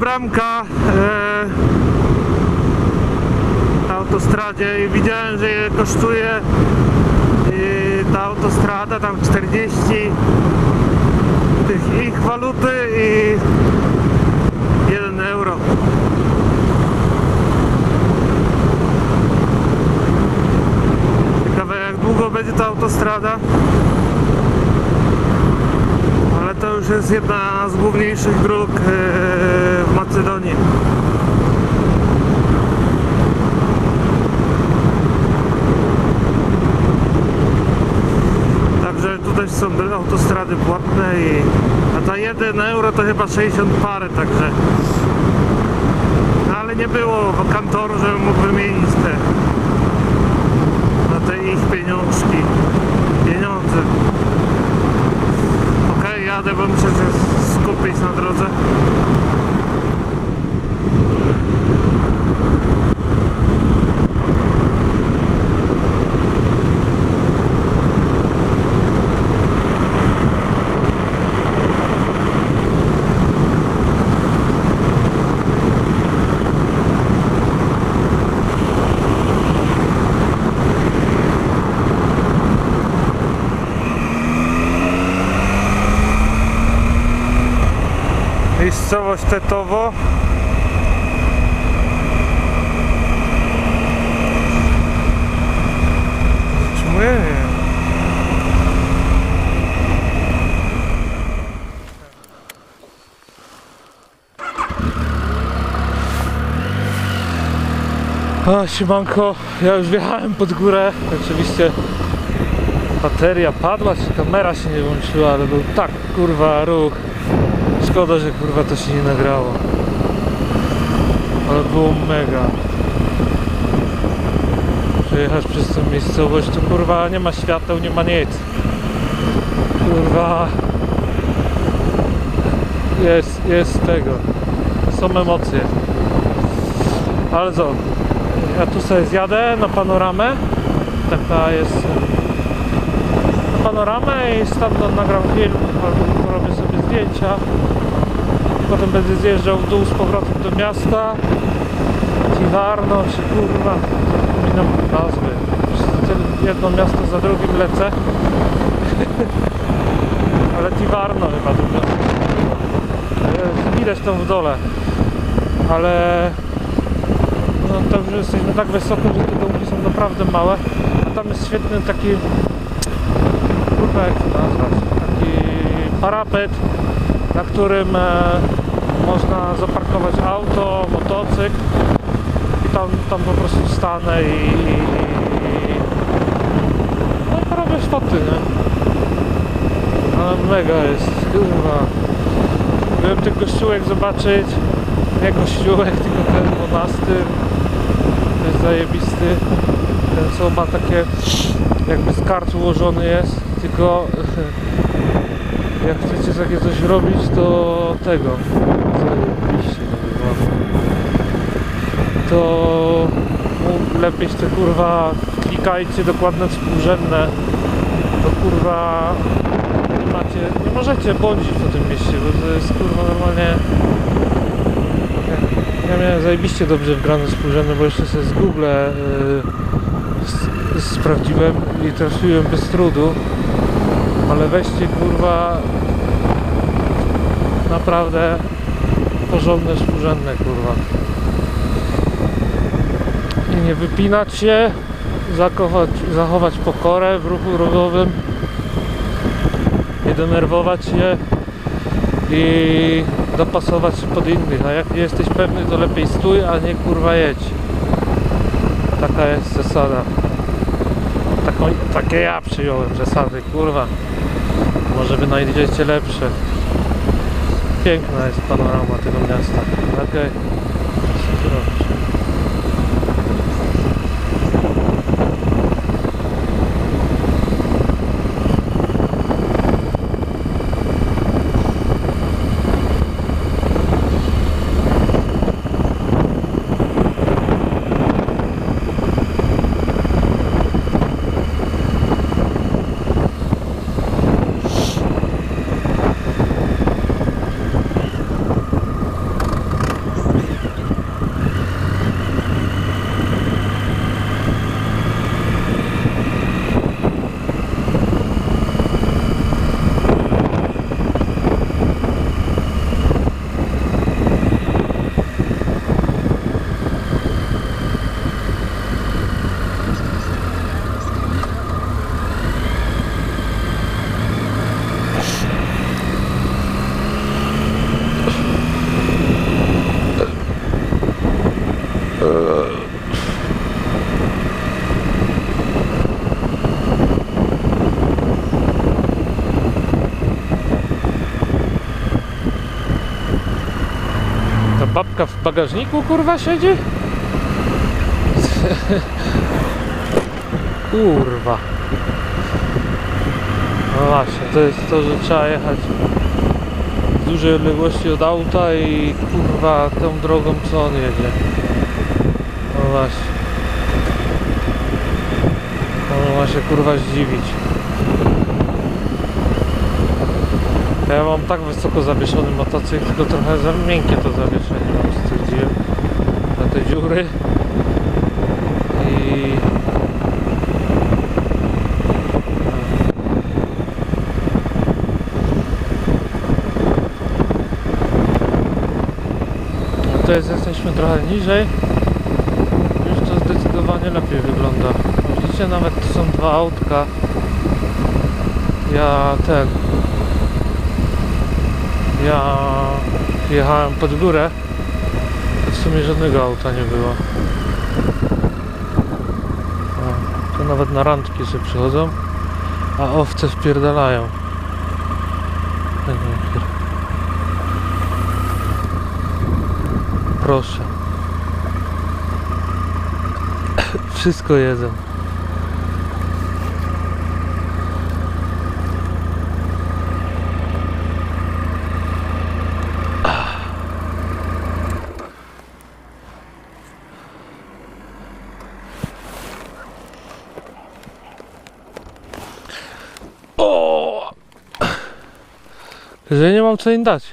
bramka e, na autostradzie i widziałem, że je kosztuje ta autostrada tam 40 tych ich waluty i 1 euro. Ciekawe jak długo będzie ta autostrada. To już jest jedna z główniejszych dróg e, w Macedonii. Także tutaj są autostrady płatne i a ta 1 euro to chyba 60 parę, także no, ale nie było kantoru, żebym mógł wymienić te na te ich pieniążki pieniądze jadę, bo muszę się skupić na drodze Miejscowość Tetowo. Wiem? A, siemanko, ja już wjechałem pod górę, oczywiście bateria padła, czy kamera się nie włączyła, ale był tak kurwa ruch Szkoda, że kurwa to się nie nagrało. Ale było mega. Przejechać przez tę miejscowość, to kurwa nie ma świateł, nie ma nic. Kurwa. Jest, jest tego. Są emocje. Ale? Ja tu sobie zjadę na panoramę. Taka jest panoramę i stamtąd nagram film albo robię sobie zdjęcia. Potem będę zjeżdżał w dół z powrotem do miasta. Tiwarno, czy kurwa, zapominam nazwy. Jedno miasto za drugim lecę. Ale Tiwarno chyba to miasto. Widać tam w dole. Ale no już jesteśmy tak wysoko, że te domki są naprawdę małe. A tam jest świetny taki to nazwać, taki parapet, na którym e, można zaparkować auto, motocykl i tam, tam po prostu stanę i, i, no i porobię nie? Ale mega jest, kurwa. Byłem ten kościółek zobaczyć, nie kościółek, tylko ten monastyr. To jest zajebisty. Ten co ma takie jakby z kart ułożony jest, tylko jak chcecie takie coś robić, to tego. Zajebiście to no, lepiej te kurwa klikajcie dokładne współrzędne. To kurwa nie macie, nie możecie błądzić po tym mieście, bo to jest kurwa normalnie ja miałem zajebiście dobrze wgrane współrzędne, bo jeszcze sobie z Google yy, sprawdziłem i trafiłem bez trudu ale weźcie kurwa naprawdę porządne współrzędne kurwa. I nie wypinać się zachować, zachować pokorę w ruchu drogowym nie denerwować się i dopasować się pod innych. A jak nie jesteś pewny to lepiej stój a nie kurwa jedź. Taka jest zasada Taką, takie ja przyjąłem zasady kurwa może wy znajdziecie lepsze. Piękna jest panorama tego miasta. Okej. Proszę. Owczarka w bagażniku kurwa siedzi? Kurwa. No właśnie, to jest to, że trzeba jechać w dużej odległości od auta i kurwa tą drogą co on jedzie. No właśnie. On ma się kurwa zdziwić. Ja mam tak wysoko zawieszony motocykl, tylko trochę za miękkie to zawieszenie mam stwierdziłem na te dziury. I to jest, jesteśmy trochę niżej. Już to zdecydowanie lepiej wygląda. Widzicie, nawet tu są dwa autka. Ja ten. Ja jechałem pod górę. W sumie żadnego auta nie było. O, to nawet na randki sobie przychodzą. A owce wpierdalają. Tak. Proszę. Wszystko jedzą. O! Że nie mam co im dać.